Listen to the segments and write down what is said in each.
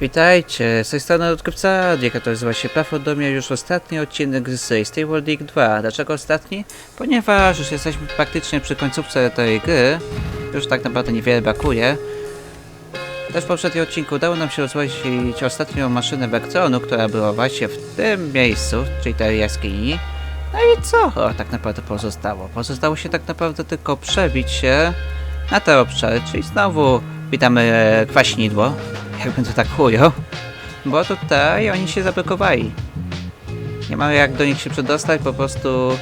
Witajcie, z tej strony odkrywca Dieka, to nazywa się Prawodomie, już ostatni odcinek z Stay World League 2. Dlaczego ostatni? Ponieważ już jesteśmy praktycznie przy końcówce tej gry, już tak naprawdę niewiele brakuje. Też w poprzednim odcinku udało nam się rozłożyć ostatnią maszynę Vectronu, która była właśnie w tym miejscu, czyli tej jaskini. No i co o, tak naprawdę pozostało? Pozostało się tak naprawdę tylko przebić się na te obszary, czyli znowu witamy e, kwaśnidło, jakby to tak chujo, bo tutaj oni się zablokowali. Nie mamy jak do nich się przedostać, po prostu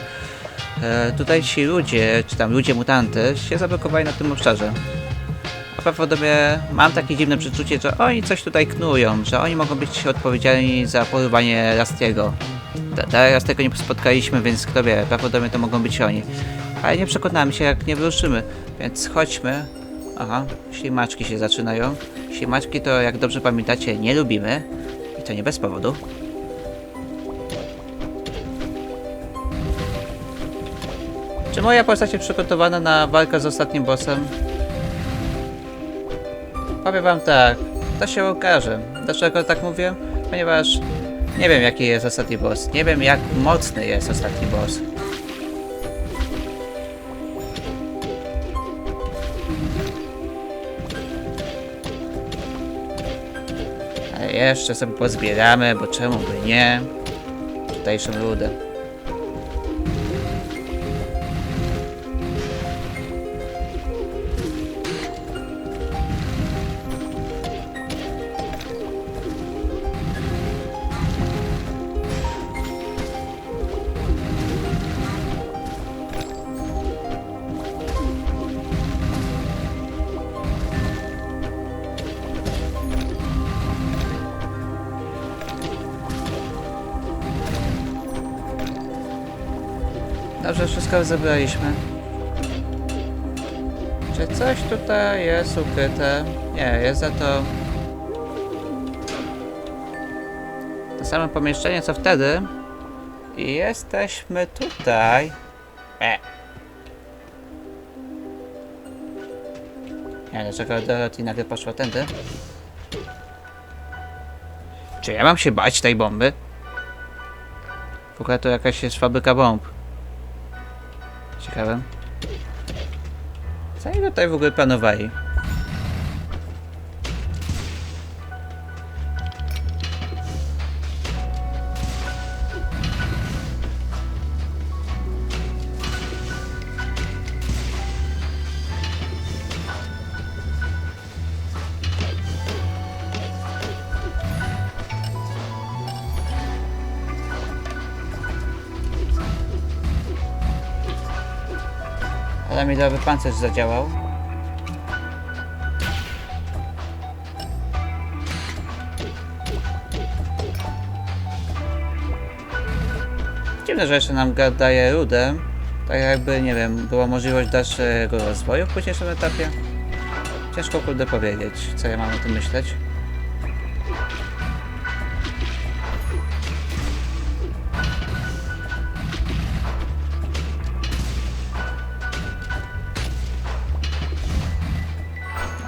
e, tutaj ci ludzie, czy tam ludzie mutanty się zablokowali na tym obszarze. A prawdopodobnie mam takie dziwne przeczucie, że oni coś tutaj knują, że oni mogą być odpowiedzialni za porwanie Rastiego. Dalej Rastego nie spotkaliśmy, więc kto wie, prawdopodobnie to mogą być oni. Ale nie przekonamy się, jak nie wyruszymy, więc chodźmy. Aha, ślimaczki się zaczynają. Ślimaczki to, jak dobrze pamiętacie, nie lubimy. I to nie bez powodu. Czy moja postać jest przygotowana na walkę z ostatnim bossem? Powiem wam tak, to się okaże. Dlaczego tak mówię? Ponieważ nie wiem jaki jest ostatni boss. Nie wiem jak mocny jest ostatni boss. Jeszcze sobie pozbieramy, bo czemu by nie? Tutejszą rudę. Dobrze, wszystko zebraliśmy. Czy coś tutaj jest ukryte? Nie, jest za to... To samo pomieszczenie co wtedy. I jesteśmy tutaj. E. Nie, dlaczego Dorothy nagle poszła tędy? Czy ja mam się bać tej bomby? W ogóle to jakaś jest fabryka bomb. Co oni tutaj w ogóle planowali? Nowy pancerz zadziałał. Dziwne, że jeszcze nam ga- daje rudę. Tak jakby, nie wiem, była możliwość dalszego rozwoju w późniejszym etapie. Ciężko kurde powiedzieć, co ja mam o tym myśleć.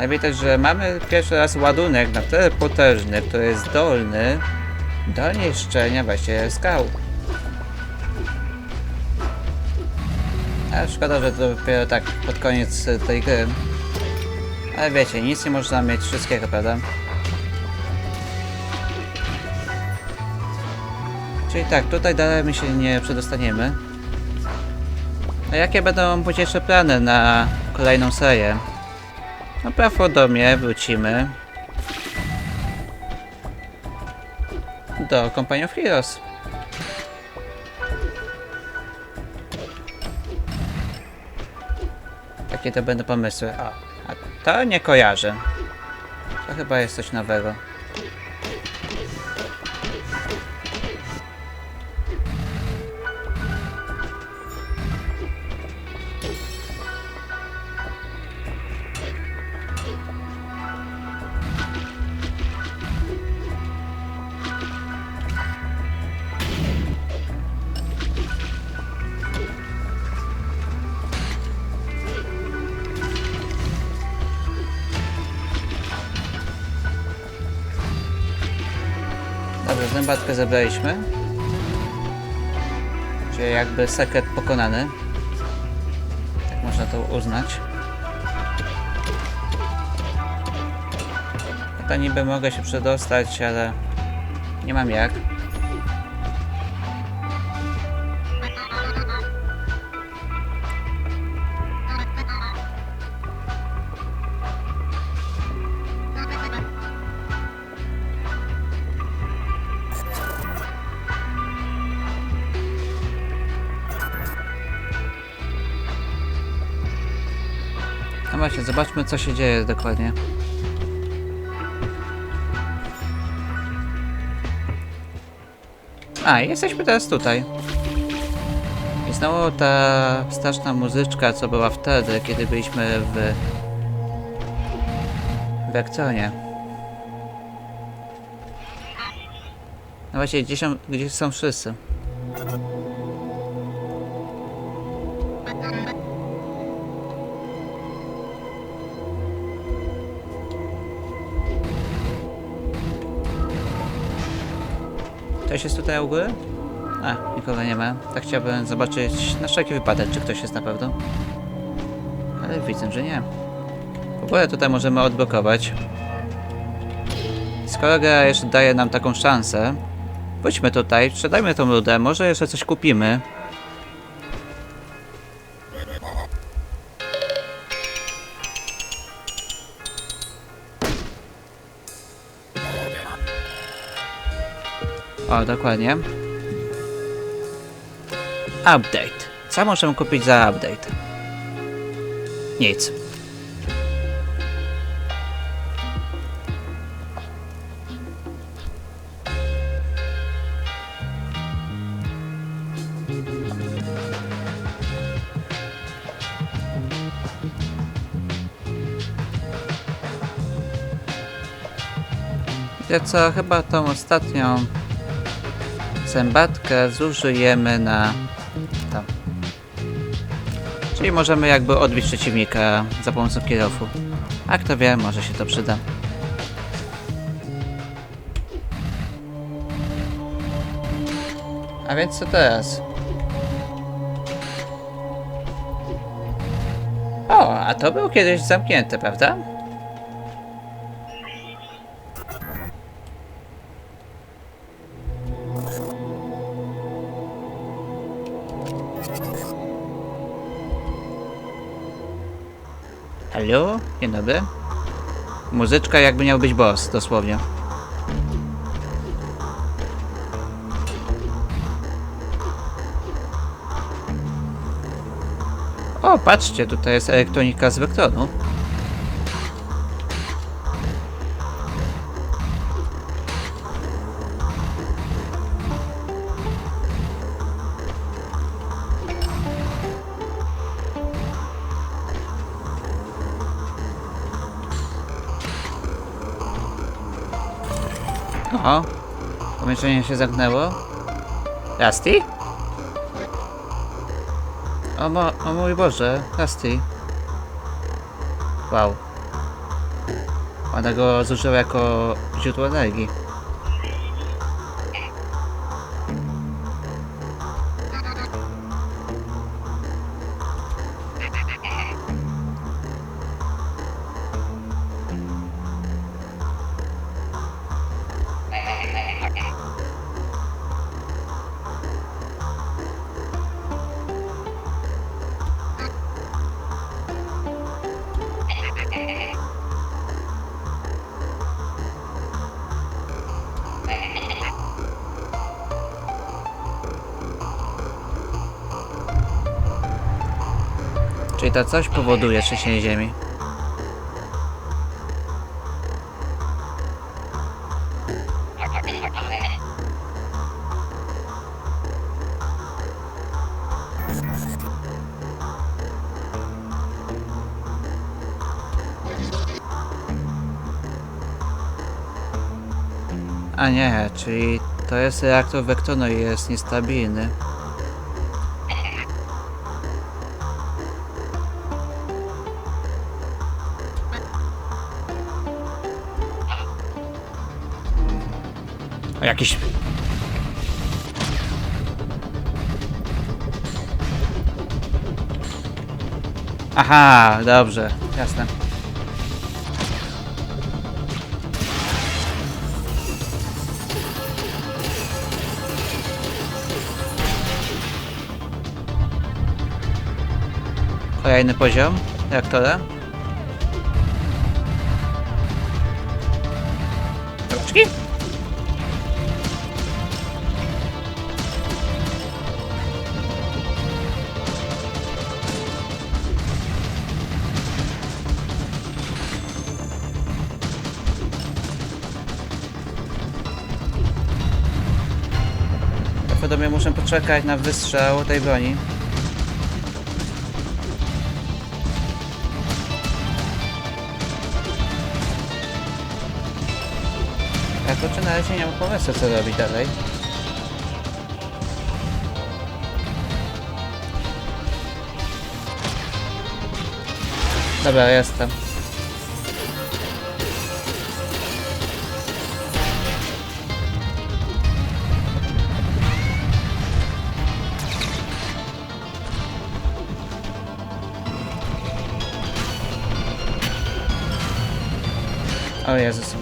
Widać, że mamy pierwszy raz ładunek na tyle potężny, który jest zdolny do niszczenia właśnie skał. A szkoda, że to dopiero tak pod koniec tej gry. Ale wiecie, nic nie można mieć wszystkiego, prawda? Czyli tak, tutaj dalej my się nie przedostaniemy. A jakie będą późniejsze plany na kolejną serię? No prawdopodobnie wrócimy do Company of Heroes. Takie to będą pomysły. A to nie kojarzę. To chyba jest coś nowego. Zębatkę zebraliśmy. Czyli jakby sekret pokonany. Tak można to uznać. To niby mogę się przedostać, ale nie mam jak. Zobaczmy co się dzieje dokładnie. A, jesteśmy teraz tutaj. I znowu ta straszna muzyczka, co była wtedy, kiedy byliśmy w... w. No właśnie, gdzie są, gdzie są wszyscy? Ktoś jest tutaj u góry? A, nikogo nie ma. Tak chciałbym zobaczyć na wszelki wypadek, czy ktoś jest na pewno. Ale widzę, że nie. W ogóle tutaj możemy odblokować. Skoro gra jeszcze daje nam taką szansę, pójdźmy tutaj, sprzedajmy tą rudę, może jeszcze coś kupimy. O, dokładnie. Update. Co możemy kupić za update? Nic. Wiecie co, chyba tą ostatnią zębatkę zużyjemy na tam. Czyli możemy jakby odbić przeciwnika za pomocą kierowu. A kto wie, może się to przyda. A więc co teraz? O, a to było kiedyś zamknięte, prawda? Halo? Dzień dobry. Muzyczka jakby miał być boss, dosłownie. O, patrzcie, tutaj jest elektronika z Vectronu. O, pomieszczenie się zamknęło. Rusty? O, mo, o mój Boże, Rusty. Wow. Ona go zużyła jako źródło energii. Czyli to coś powoduje trzęsienie ziemi. A nie, czyli to jest reaktor Vectono i jest niestabilny. Jakiś... Aha, dobrze, jasne. Kolejny poziom reaktora. Prawdopodobnie muszę poczekać na wystrzał tej broni. Tak, kurczę, na razie nie mam pomysłu co robić dalej. Dobra, jestem. O Jezus. Kurde.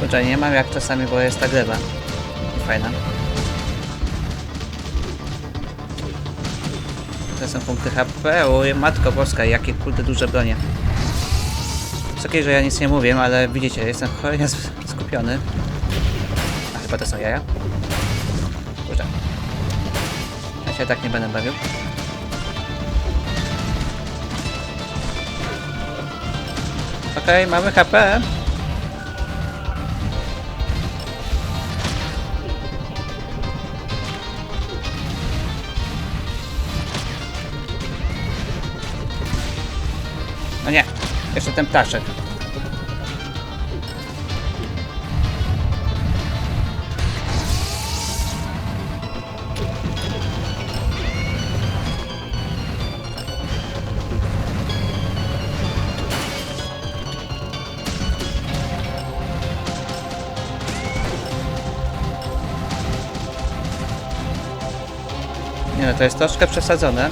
Kurczę, nie mam jak czasami, bo jest ta gleba. Fajna. To są punkty HP. O, matko boska, jakie kurde duże bronie. Jest okej, że ja nic nie mówię, ale widzicie, jestem cholernie skupiony. A chyba to są jaja? Kurczę. Ja się tak nie będę bawił. Okej, mamy HP. No nie, jeszcze ten ptaszek. Nie no, to jest troszkę przesadzone.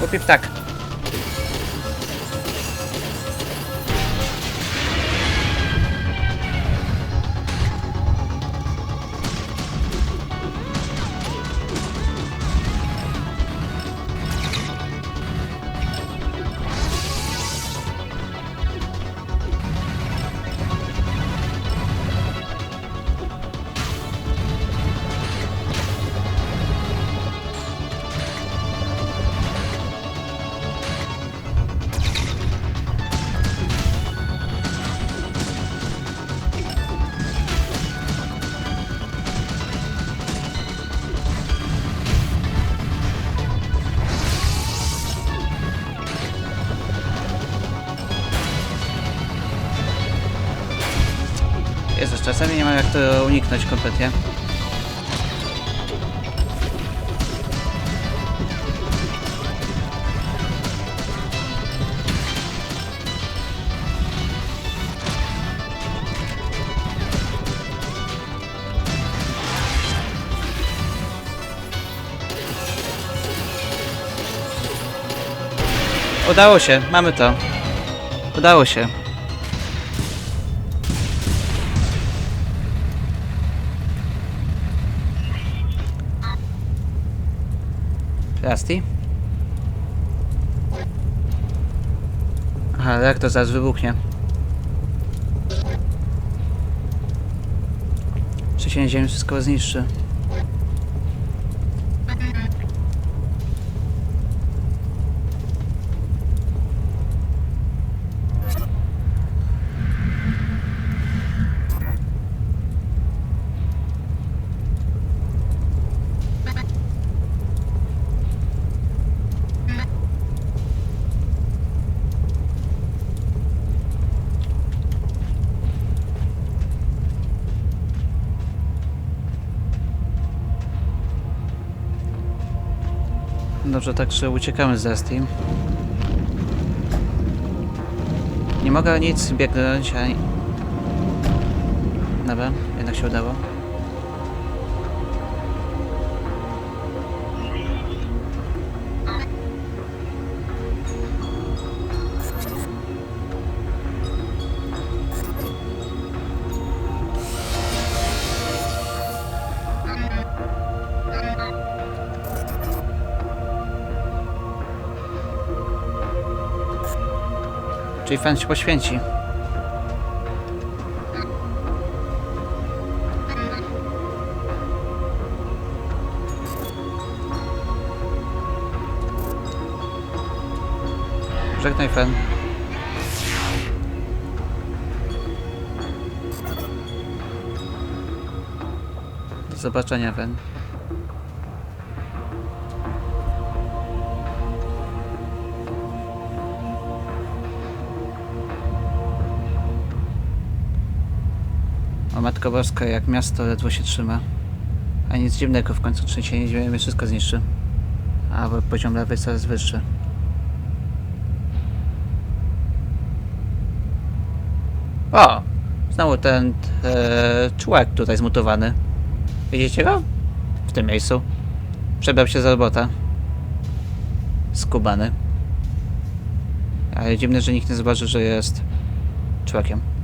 Kupił ptak. czasami nie mam jak to uniknąć kompletnie. Udało się, mamy to. Udało się. Rusty? Aha, reaktor zaraz wybuchnie. Ziemi wszystko zniszczy. Dobrze, także uciekamy z Steam. Nie mogę nic biegnąć, ani... Dobra, jednak się udało. Czyli fan się poświęci. Żegnaj fan. Do zobaczenia, Fen. O Matko Boska, jak miasto ledwo się trzyma. A nic dziwnego, w końcu trzęsienie ziemi wszystko zniszczy. A poziom lewy jest coraz wyższy. O! Znowu ten e, człowiek tutaj zmutowany. Widzicie go? W tym miejscu. Przebrał się za robota. Skubany. Ale dziwne, że nikt nie zobaczy, że jest człowiekiem.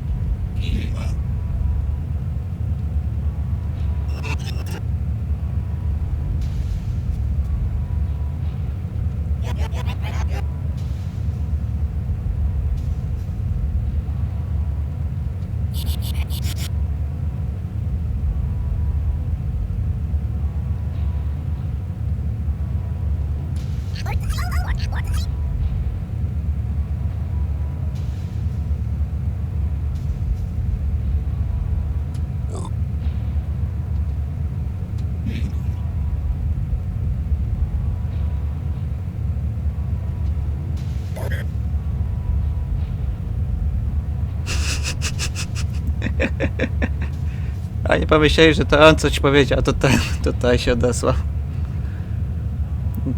A nie pomyśleli, że to on coś powiedział, to ten tutaj się odesłał.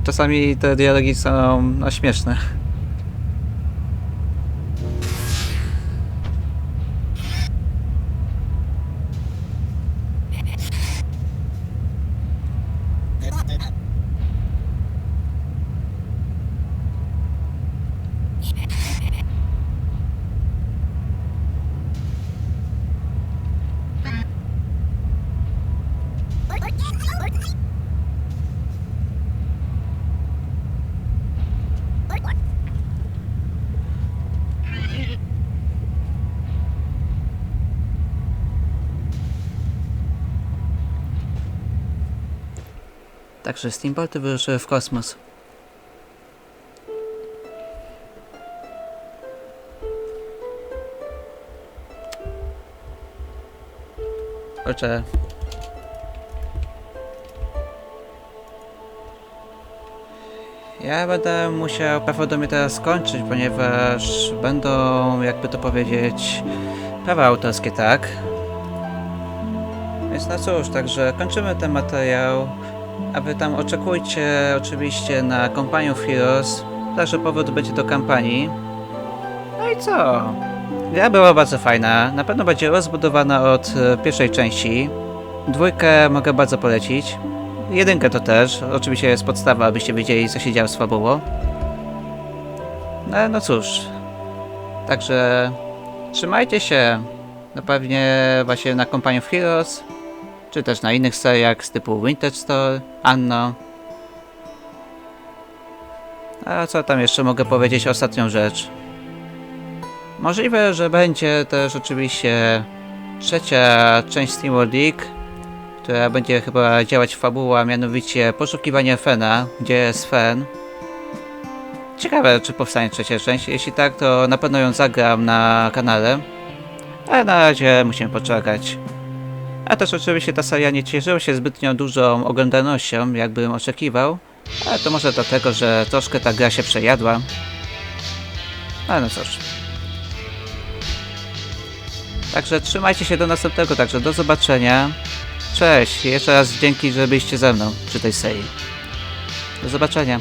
Czasami te dialogi są no, śmieszne. Także Steambolty wyruszyły w kosmos. Kurczę. Ja będę musiał prawdopodobnie teraz skończyć, ponieważ będą, jakby to powiedzieć, prawa autorskie, tak? Więc no cóż, także kończymy ten materiał. A wy tam oczekujcie oczywiście na Companion Heroes. Także powrót będzie do kampanii. No i co? Gra była bardzo fajna. Na pewno będzie rozbudowana od e, pierwszej części. Dwójkę mogę bardzo polecić. Jedynkę to też. Oczywiście jest podstawa, abyście wiedzieli co się działo z fabułą. No, no cóż. Także trzymajcie się. No pewnie właśnie na Company of Heroes, czy też na innych seriach z typu Vintage Store, Anno. A co tam jeszcze mogę powiedzieć? Ostatnią rzecz. Możliwe, że będzie też oczywiście trzecia część SteamWorld League, która będzie chyba działać fabuła, mianowicie poszukiwanie Fena, gdzie jest Fen. Ciekawe, czy powstanie trzecia część. Jeśli tak, to na pewno ją zagram na kanale. Ale na razie musimy poczekać. A też oczywiście ta seria nie cieszyła się zbytnio dużą oglądalnością, jakbym oczekiwał. Ale to może dlatego, że troszkę ta gra się przejadła. Ale no cóż. Także trzymajcie się do następnego, także do zobaczenia. Cześć, jeszcze raz dzięki, że byliście ze mną przy tej serii. Do zobaczenia.